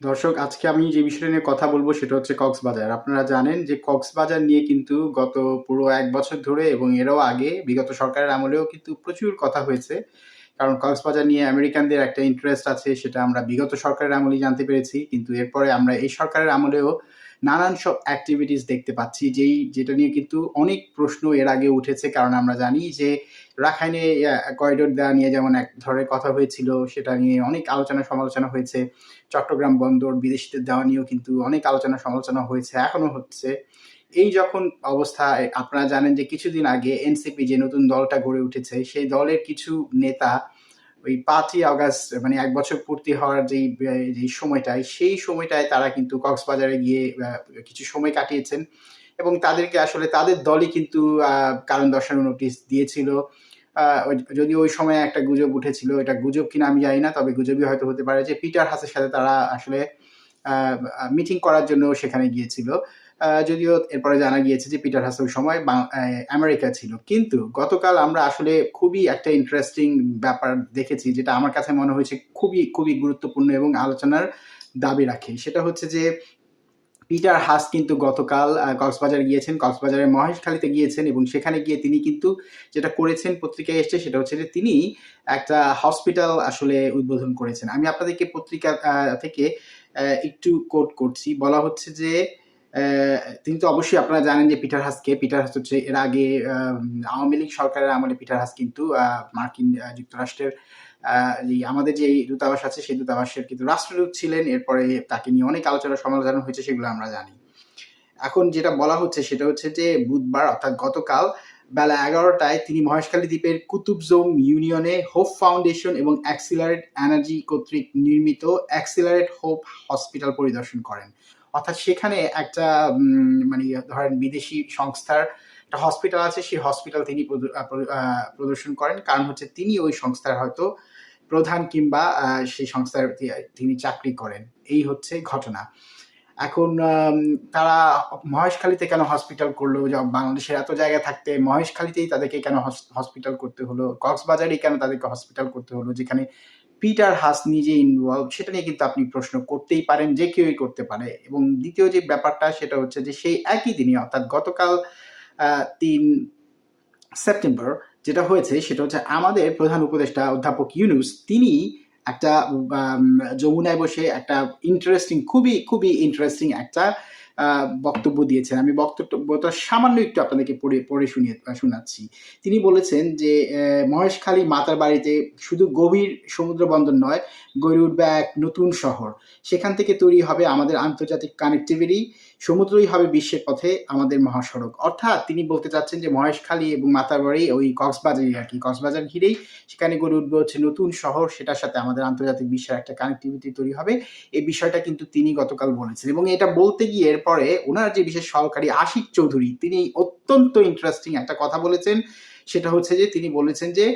দর্শক, আজকে আমি যে বিষয়টা নিয়ে কথা বলব সেটা হচ্ছে কক্সবাজার। আপনারা জানেন যে কক্সবাজার নিয়ে কিন্তু গত পুরো এক বছর ধরে এবং এরও আগে বিগত সরকারের আমলেও কিন্তু প্রচুর কথা হয়েছে। কারণ কক্সবাজার নিয়ে আমেরিকানদের একটা ইন্টারেস্ট আছে, সেটা আমরা বিগত সরকারের আমলেই জানতে পেরেছি। কিন্তু এরপরে আমরা এই সরকারের আমলেও নানান সব অ্যাক্টিভিটিস দেখতে পাচ্ছি যেই যেটা নিয়ে কিন্তু অনেক প্রশ্ন এর আগে উঠেছে। কারণ আমরা জানি যে রাখাইনে করিডোর দেওয়া নিয়ে যেমন এক ধরনের কথা হয়েছিল সেটা নিয়ে অনেক আলোচনা সমালোচনা হয়েছে। চট্টগ্রাম বন্দর বিদেশিদের দেওয়া নিয়েও কিন্তু অনেক আলোচনা সমালোচনা হয়েছে, এখনও হচ্ছে। এই যখন অবস্থা আপনারা জানেন যে কিছুদিন আগে এনসিপি যে নতুন দলটা গড়ে উঠেছে, সেই দলের কিছু নেতা ওই ৫ই আগস্ট মানে এক বছর পূর্তি হওয়ার যেই যেই সময়টায়, সেই সময়টায় তারা কিন্তু কক্সবাজারে গিয়ে কিছু সময় কাটিয়েছেন এবং তাদেরকে আসলে তাদের দলই কিন্তু কারণ দর্শানোর নোটিশ দিয়েছিল। আ ওই সময়ে একটা গুজব উঠেছিল, এটা গুজব কিনা আমি জানি না। তবে গুজবই হয়তো হতে পারে যে পিটার হাসের সাথে তারা আসলে মিটিং করার জন্য সেখানে গিয়েছিল। যদিও এরপরে জানা গিয়েছে যে পিটার হাস ওই সময় আমেরিকা ছিল। কিন্তু গতকাল আমরা আসলে খুবই একটা ইন্টারেস্টিং ব্যাপার দেখেছি যেটা আমার কাছে মনে হয়েছে খুবই, খুবই গুরুত্বপূর্ণ এবং আলোচনার দাবি রাখে। সেটা হচ্ছে যে পিটার হাস কিন্তু গতকাল কক্সবাজার গিয়েছেন। কক্সবাজারের মহেশখালীতে গিয়েছেন এবং সেখানে গিয়ে তিনি কিন্তু যেটা করেছেন পত্রিকায় এসছে সেটা হচ্ছে যে তিনি একটা হসপিটাল আসলে উদ্বোধন করেছেন। আমি আপনাদেরকে পত্রিকা থেকে একটু কোট করছি। বলা হচ্ছে যে তিনি তো অবশ্যই আপনারা জানেন যে পিটার হাসকে, পিটার হাস হচ্ছে এর আগে আওয়ামী লীগ সরকারের আমলে পিটার হাস কিন্তু মার্কিন যুক্তরাষ্ট্রের আমাদের যে দূতাবাস আছে সেই দূতাবাসের কিন্তু রাষ্ট্রদূত ছিলেন। এরপরে তাকে নিয়ে অনেক আলোচনা সমালোচনা হয়েছে সেগুলো আমরা জানি। এখন যেটা বলা হচ্ছে সেটা হচ্ছে যে বুধবার অর্থাৎ গতকাল বেলা ১১ টায় তিনি মহেশখালী দ্বীপের কুতুবজোম ইউনিয়নে হোপ ফাউন্ডেশন এবং অ্যাক্সিলারেট এনার্জি কর্তৃক নির্মিত অ্যাক্সিলারেট হোপ হসপিটাল পরিদর্শন করেন। অর্থাৎ সেখানে একটা মানে ধরেন বিদেশি সংস্থার একটা হসপিটাল আছে, সেই হসপিটাল তিনি প্রদর্শন করেন। কারণ হচ্ছে তিনি ওই সংস্থার হয়তো প্রধান কিংবা সেই সংস্থার তিনি চাকরি করেন। এই হচ্ছে ঘটনা। এখন তারা মহেশখালীতে কেন হসপিটাল করল? বাংলাদেশের এত জায়গা থাকতে মহেশখালীতেই তাদেরকে কেন হসপিটাল করতে হলো? কক্সবাজারেই কেন তাদেরকে হসপিটাল করতে হলো? যেখানে পিটার হাস নিজে ইনভলভ সেটা নিয়ে কিন্তু আপনি প্রশ্ন করতেই পারেন, যে কেউই করতে পারে। এবং দ্বিতীয় যে ব্যাপারটা সেটা হচ্ছে যে সেই একই দিনই অর্থাৎ গতকাল তিন সেপ্টেম্বর যেটা হয়েছে সেটা হচ্ছে আমাদের প্রধান উপদেষ্টা অধ্যাপক ইউনুস তিনি একটা যমুনায় বসে একটা ইন্টারেস্টিং খুবই, খুবই ইন্টারেস্টিং একটা বক্তব্য দিয়েছেন। আমি বক্তব্যটা সামান্য একটু আপনাদেরকে পড়ে পড়ে শুনিয়ে শোনাচ্ছি। তিনি বলেছেন যে মহেশখালী মাতার বাড়িতে শুধু গভীর সমুদ্র বন্দর নয়, গড়ে উঠবে এক নতুন শহর। সেখান থেকে তৈরি হবে আমাদের আন্তর্জাতিক কানেক্টিভিটি, সমুদ্রই হবে বিশ্বের পথে আমাদের মহাসড়ক। অর্থাৎ তিনি বলতে চাচ্ছেন যে মহেশখালী এবং মাতারবাড়ি ওই কক্সবাজারই আর কি কক্সবাজার ঘিরেই সেখানে গড়ে উঠবে হচ্ছে নতুন শহর, সেটার সাথে আমাদের আন্তর্জাতিক বিশ্বের একটা কানেক্টিভিটি তৈরি হবে। এই বিষয়টা কিন্তু তিনি গতকাল বলেছেন এবং এটা বলতে গিয়ে এরপরে ওনার যে বিশেষ সহকারী আশিক চৌধুরী, তিনি অত্যন্ত ইন্টারেস্টিং একটা কথা বলেছেন। সেটা হচ্ছে যে, তিনি বলেছেন যে,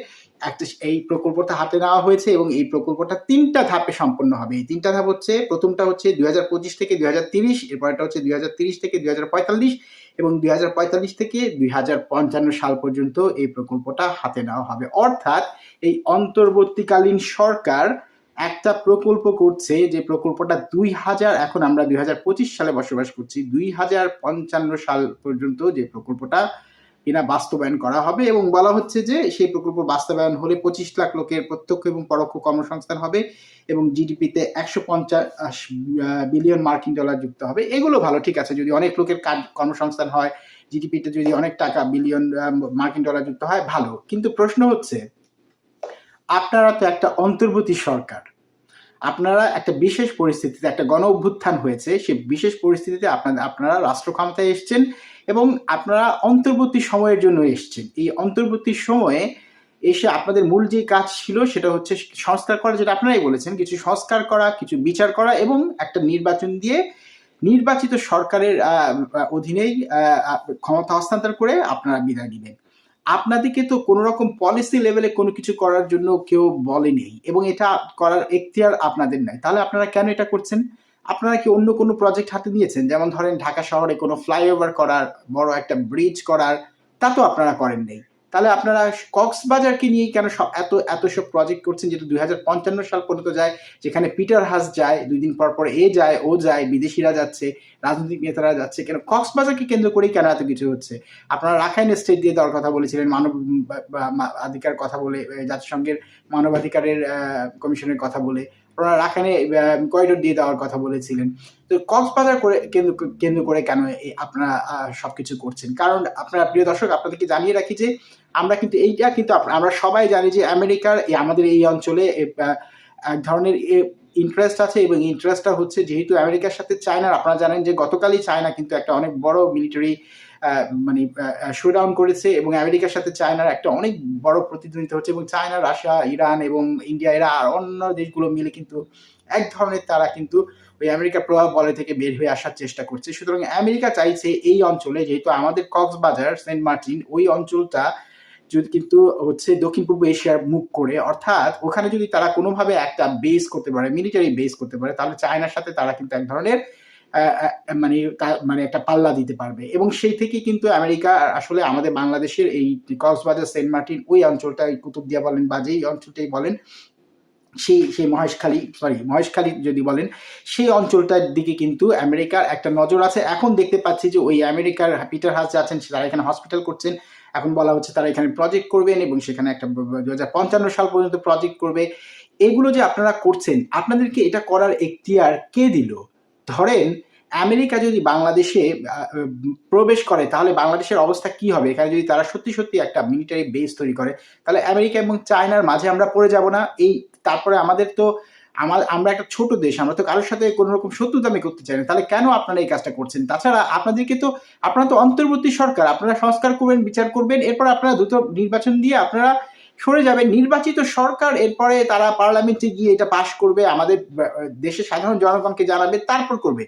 একটা এই প্রকল্পটা হাতে নেওয়া হয়েছে এবং এই প্রকল্পটা তিনটা ধাপে সম্পন্ন হবে। এই তিনটা ধাপ হচ্ছে ১ম টা হচ্ছে ২০২৫ থেকে ২০৩০ এরপরেরটা হচ্ছে ২০৩০ থেকে ২০৪৫ এবং ২০৪৫ থেকে ২০৫৫ সাল পর্যন্ত এই প্রকল্পটা হাতে নেওয়া হবে। অর্থাৎ এই অন্তর্বর্তীকালীন সরকার একটা প্রকল্প করছে যে প্রকল্পটা ২০০০ এখন আমরা ২০২৫ সালে বসবাস করছি। ২০৫৫ সাল পর্যন্ত যে প্রকল্পটা কিনা বাস্তবায়ন করা হবে এবং বলা হচ্ছে যে সেই প্রকল্প বাস্তবায়ন হলে ২৫ লাখ লোকের প্রত্যক্ষ এবং পরোক্ষ কর্মসংস্থান হবে এবং জিডিপিতে একশো পঞ্চাশ বিলিয়ন মার্কিন ডলার যুক্ত হবে। এগুলো ভালো ঠিক আছে। যদি অনেক লোকের কাজ কর্মসংস্থান হয়, জিডিপিতে যদি অনেক টাকা বিলিয়ন মার্কিন ডলার যুক্ত হয় ভালো। কিন্তু প্রশ্ন হচ্ছে আপনারা তো একটা অন্তর্বর্তী সরকার। আপনারা একটা বিশেষ পরিস্থিতিতে একটা গণ অভ্যুত্থান হয়েছে। সেই বিশেষ পরিস্থিতিতে আপনাদের আপনারা রাষ্ট্র ক্ষমতায় এসছেন এবং আপনারা অন্তর্বর্তী সময়ের জন্য এসছেন। এই অন্তর্বর্তী সময়ে এসে আপনাদের মূল যে কাজ ছিল সেটা হচ্ছে সংস্কার করা যেটা আপনারাই বলেছেন। কিছু সংস্কার করা, কিছু বিচার করা এবং একটা নির্বাচন দিয়ে নির্বাচিত সরকারের অধীনেই ক্ষমতা হস্তান্তর করে আপনারা বিদায় নিবেন। আপনাদেরকে তো কোনো রকম পলিসি লেভেলে কোনো কিছু করার জন্য কেউ বলেনি এবং এটা করার এখতিয়ার আপনাদের নাই। তাহলে আপনারা কেন এটা করছেন? আপনারা কি অন্য কোনো প্রজেক্ট হাতে নিয়েছেন? যেমন ধরেন ঢাকা শহরে কোনো ফ্লাইওভার করার, বড় একটা ব্রিজ করার, তা তো আপনারা করেন নাই। তাহলে আপনারা কক্সবাজারকে নিয়ে কেন এত এত সব প্রজেক্ট করছেন যেটা দুই হাজার পঞ্চান্ন সাল পর্যন্ত যায়, যেখানে পিটার হাস যায়, দুই দিন পর পর এ যায়, ও যায়, বিদেশিরা যাচ্ছে, রাজনৈতিক নেতারা যাচ্ছে, কেন কক্সবাজারকে কেন্দ্র করেই কেন এত কিছু হচ্ছে? আপনারা রাখাইন স্টেট দিয়ে দেওয়ার কথা বলেছিলেন, মানব অধিকার কথা বলে জাতিসংঘের মানবাধিকারের কমিশনের কথা বলে রাখাইনে করিডোর দিয়ে দেওয়ার কথা বলেছিলেন। তো কক্সবাজার করে কেন্দ্র কেন্দ্র করে কেন আপনারা আহ, সবকিছু করছেন? কারণ আপনারা প্রিয় দর্শক আপনাদেরকে জানিয়ে রাখি যে আমরা কিন্তু এইটা কিন্তু আমরা সবাই জানি যে আমেরিকার আমাদের এই অঞ্চলে এক ধরনের ইন্টারেস্ট আছে এবং ইন্টারেস্টটা হচ্ছে যেহেতু আমেরিকার সাথে চায়নার আপনারা জানেন যে গতকালই চায়না কিন্তু একটা অনেক বড় মিলিটারি মানে শোডাউন করেছে এবং আমেরিকার সাথে চায়নার একটা অনেক বড় প্রতিদ্বন্দ্বিতা হচ্ছে এবং চায়না, রাশিয়া, ইরান এবং ইন্ডিয়া এরা আর অন্য দেশগুলো মিলে কিন্তু এক ধরনের তারা কিন্তু ওই আমেরিকার প্রভাব বলয় থেকে বের হয়ে আসার চেষ্টা করছে। সুতরাং আমেরিকা চাইছে এই অঞ্চলে, যেহেতু আমাদের কক্সবাজার, সেন্ট মার্টিন, ওই অঞ্চলটা যদি কিন্তু হচ্ছে দক্ষিণ পূর্ব এশিয়ার মুখ করে, অর্থাৎ ওখানে যদি তারা কোনোভাবে একটা বেস করতে পারে মিলিটারি বেস করতে পারে, তাহলে চায়নার সাথে তারা কিন্তু এক ধরনের মানে মানে একটা পাল্লা দিতে পারবে। এবং সেই থেকে কিন্তু আমেরিকা আসলে আমাদের বাংলাদেশের এই কক্সবাজার, সেন্ট মার্টিন, ওই অঞ্চলটা কুতুবদিয়া বলেন বা যেই অঞ্চলটাই বলেন, সেই সেই মহেশখালী সরি মহেশখালী যদি বলেন, সেই অঞ্চলটার দিকে কিন্তু আমেরিকার একটা নজর আছে। এখন দেখতে পাচ্ছি যে ওই আমেরিকার পিটার হাস আছেন, তারা এখানে হসপিটাল করছেন। এখন বলা হচ্ছে তারা এখানে প্রজেক্ট করবেন এবং সেখানে একটা দু হাজার পঞ্চান্ন সাল পর্যন্ত প্রজেক্ট করবে। এগুলো যে আপনারা করছেন, আপনাদেরকে এটা করার এখতিয়ার কে দিল? ধরেন, আমেরিকা যদি বাংলাদেশে প্রবেশ করে, তাহলে বাংলাদেশের অবস্থা কি হবে? এখানে যদি তারা সত্যি সত্যি একটা মিলিটারি বেস তৈরি করে, তাহলে আমেরিকা এবং চায়নার মাঝে আমরা পড়ে যাব না? এই, তারপরে আমাদের তো আমার আমরা একটা ছোট দেশ, আমরা তো কারোর সাথে কোনো রকম শত্রুতা আমি করতে চাই না। তাহলে কেন আপনারা এই কাজটা করছেন? তাছাড়া আপনাদেরকে তো, আপনারা তো অন্তর্বর্তী সরকার, আপনারা সংস্কার করবেন, বিচার করবেন, এরপর আপনারা দ্রুত নির্বাচন দিয়ে আপনারা সরে যাবে। নির্বাচিত সরকার, এরপরে তারা পার্লামেন্টে গিয়ে এটা পাশ করবে, আমাদের দেশের সাধারণ জনগণকে জানাবে, তারপর করবে।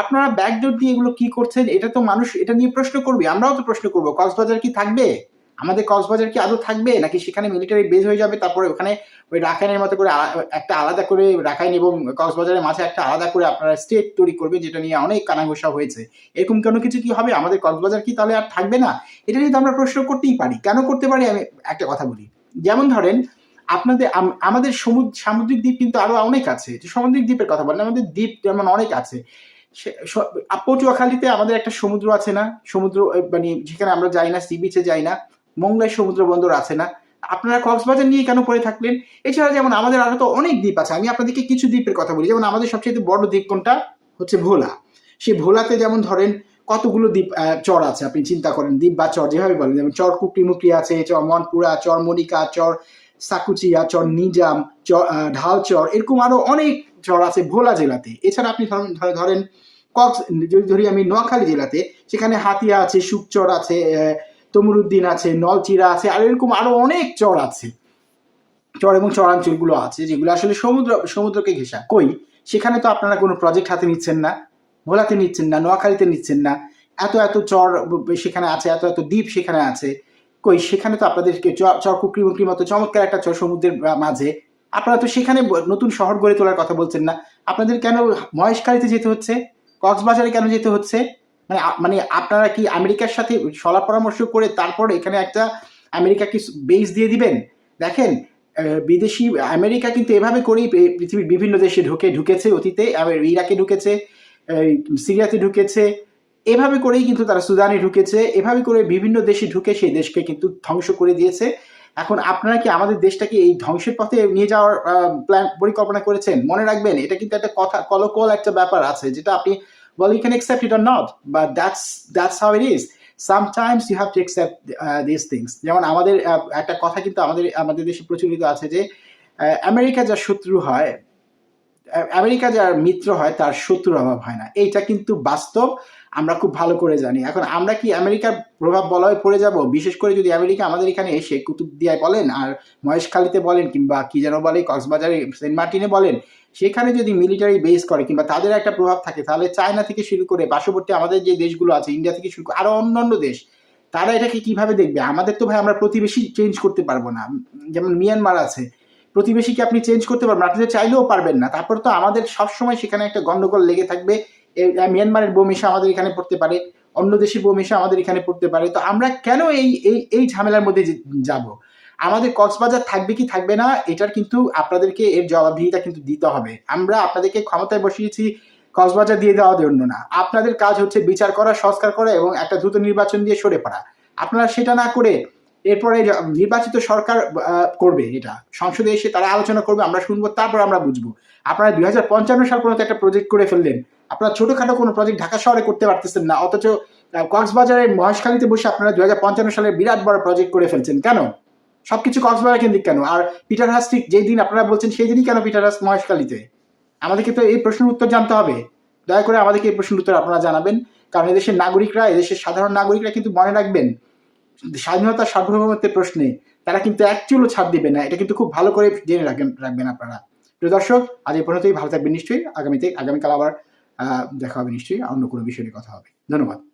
আপনারা ব্যাকডোর দিয়ে এগুলো কি করছেন, এটা তো মানুষ, এটা নিয়ে প্রশ্ন করবে, আমরাও তো প্রশ্ন করব, কক্সবাজার কি থাকবে? আমাদের কক্সবাজার কি আদৌ থাকবে? নাকি সেখানে মিলিটারি বেজ হয়ে যাবে, তারপরে ওখানে ওই রাখাইনের মতো করে একটা আলাদা করে রাখাইন এবং কক্সবাজারের মাঝে একটা আলাদা করে আপনারা স্টেট তৈরি করবে, যেটা নিয়ে অনেক কানাঘোষা হয়েছে। এরকম কোনো কিছু কি হবে? আমাদের কক্সবাজার কি তাহলে আর থাকবে না? এটা নিয়ে তো আমরা প্রশ্ন করতেই পারি। কেন করতে পারি? আমি একটা কথা বলি। যেমন ধরেন, আপনাদের আমাদের সমুদ্র সামুদ্রিক দ্বীপ কিন্তু আরও অনেক আছে। সামুদ্রিক দ্বীপের কথা বলেন, আমাদের দ্বীপ যেমন অনেক আছে। সে- স- পটুয়াখালীতে আমাদের একটা সমুদ্র আছে না? সমুদ্র মানে যেখানে আমরা যাই না, সি বিচে যাই না মংলায় সমুদ্র বন্দর আছে না? আপনারা কক্সবাজার নিয়ে কেন পড়ে থাকলেন? এছাড়া যেমন আমাদের আরও তো অনেক দ্বীপ আছে, আমি আপনাদেরকে কিছু দ্বীপের কথা বলি। যেমন আমাদের সবচেয়ে বড় দ্বীপ কোনটা? হচ্ছে ভোলা। সেই ভোলাতে যেমন ধরেন কতগুলো দ্বীপ চর আছে? আপনি চিন্তা করেন, দ্বীপ বা চর যেভাবে বলেন, যেমন চর কুকরিমুকরি আছে, চর মনপুরা, চর মনিকা, চর সাকুচিয়া, চর নিজাম, চর ঢালচর এরকম আরও অনেক চর আছে ভোলা জেলাতে। এছাড়া আপনি ধরেন, ধরে- ধরেন কক্স, যদি ধরি আমি নোয়াখালী জেলাতে, সেখানে হাতিয়া আছে সুকচর আছে তমরুদ্দিন আছে, নলচিরা আছে, আর এরকম আরও অনেক চর আছে। চর এবং চরাঞ্চলগুলো আছে, যেগুলো আসলে সমুদ্র, সমুদ্রকে ঘেঁষা। কই? সেখানে তো আপনারা কোনো প্রজেক্ট হাতে নিচ্ছেন না। ভোলাতে নিচ্ছেন না, নোয়াখালীতে নিচ্ছেন না। এত এত চর সেখানে আছে, এত এত দ্বীপ সেখানে আছে। কই, সেখানে তো আপনাদেরকে চর কুকরি মতো চমৎকার একটা চর সমুদ্রের মাঝে। আপনারা তো সেখানে নতুন শহর গড়ে তোলার কথা বলছেন না। আপনাদের কেন মহেশখালীতে যেতে হচ্ছে? কক্সবাজারে কেন যেতে হচ্ছে? মানে মানে আপনারা কি আমেরিকার সাথে সলা পরামর্শ করে তারপর এখানে একটা আমেরিকাকে বেস দিয়ে দিবেন? দেখেন বিদেশি আমেরিকা কিন্তু এভাবে করেই পৃথিবীর বিভিন্ন দেশে ঢুকে, ঢুকেছে অতীতে ইরাকে ঢুকেছে। সিরিয়াতে ঢুকেছে। এভাবে করেই কিন্তু তারা সুদানে ঢুকেছে। এভাবে করে বিভিন্ন দেশে ঢুকে সেই দেশকে কিন্তু ধ্বংস করে দিয়েছে। এখন আপনারা কি আমাদের দেশটাকে এই ধ্বংসের পথে নিয়ে যাওয়ার প্ল্যান পরিকল্পনা করেছেন? মনে রাখবেন এটা কিন্তু একটা কথা কলকল একটা ব্যাপার আছে যেটা আপনি well you can accept it or not but that's that's how it is. Sometimes you have to accept uh, যেমন আমাদের একটা কথা কিন্তু আমাদের আমাদের দেশে প্রচলিত আছে যে আমেরিকা যার শত্রু হয় আমেরিকা যার মিত্র হয়, তার শত্রুর অভাব হয় না। এইটা কিন্তু বাস্তব, আমরা খুব ভালো করে জানি। এখন আমরা কি আমেরিকার প্রভাব বলয়ে পড়ে যাব? বিশেষ করে যদি আমেরিকা আমাদের এখানে এসে কুতুবদিয়ায় বলেন আর মহেশখালীতে বলেন কিংবা কি যেন বলে, কক্সবাজারে, সেন্ট মার্টিনে বলেন, সেখানে যদি মিলিটারি বেস করে কিংবা তাদের একটা প্রভাব থাকে, তাহলে চায়না থেকে শুরু করে পার্শ্ববর্তী আমাদের যে দেশগুলো আছে, ইন্ডিয়া থেকে শুরু করে আরও অন্যান্য দেশ, তারা এটাকে কীভাবে দেখবে? আমাদের তো ভাই আমরা প্রতিবেশী চেঞ্জ করতে পারব না। যেমন মিয়ানমার আছে প্রতিবেশীকে আপনি চেঞ্জ করতে পারবেন। আপনি চাইলেও পারবেন না। তারপর তো আমাদের সবসময় সেখানে একটা গন্ডগোল লেগে থাকবে। মিয়ানমারের বোম এসে আমাদের এখানে পড়তে পারে। অন্য দেশি বোম এসে আমাদের এখানে পড়তে পারে। তো আমরা কেন এই এই এই ঝামেলার মধ্যে যাব? আমাদের কক্সবাজার থাকবে কি থাকবে না, এটার কিন্তু আপনাদেরকে এর জবাবদিহিতা কিন্তু দিতে হবে। আমরা আপনাদেরকে ক্ষমতায় বসিয়েছি, কক্সবাজার দিয়ে দেওয়ার জন্য না। আপনাদের কাজ হচ্ছে বিচার করা, সংস্কার করা এবং একটা দ্রুত নির্বাচন দিয়ে সরে পড়া। আপনারা সেটা না করে এরপরে নির্বাচিত সরকার করবে এটা। সংসদে এসে তারা আলোচনা করবে, আমরা শুনব, তারপর আমরা বুঝব। আপনারা দুই হাজার পঞ্চান্ন সাল পর্যন্ত একটা প্রজেক্ট করে ফেললেন। আপনারা ছোটখাটো কোনো প্রজেক্ট ঢাকা শহরে করতে পারতেছেন না, অথচ কক্সবাজারের মহেশখালীতে বসে আপনারা দুই হাজার পঞ্চান্ন সালে বিরাট বড় প্রজেক্ট করে ফেলছেন। কেন? সবকিছু কক্সবাজার কেন্দ্রিক কেন? আর পিটার হাস ঠিক যেই দিন আপনারা বলছেন, সেই দিনই কেন পিটার হাস মহেশখালীতে? আমাদেরকে তো এই প্রশ্নের উত্তর জানতে হবে। দয়া করে আমাদেরকে এই প্রশ্নের উত্তর আপনারা জানাবেন। কারণ এদেশের নাগরিকরা, এদেশের সাধারণ নাগরিকরা কিন্তু মনে রাখবেন স্বাধীনতা সার্বভৌমত্বের প্রশ্নে তারা কিন্তু একচুলও ছাড় দিবে না। এটা কিন্তু খুব ভালো করে জেনে রাখবেন রাখবেন আপনারা। প্রিয় দর্শক, আজ এই পর্যন্তই। ভালো থাকবেন নিশ্চয়ই। আগামীতে আগামীকাল আবার দেখা হবে নিশ্চয়ই। অন্য কোনো বিষয়ে কথা হবে। ধন্যবাদ।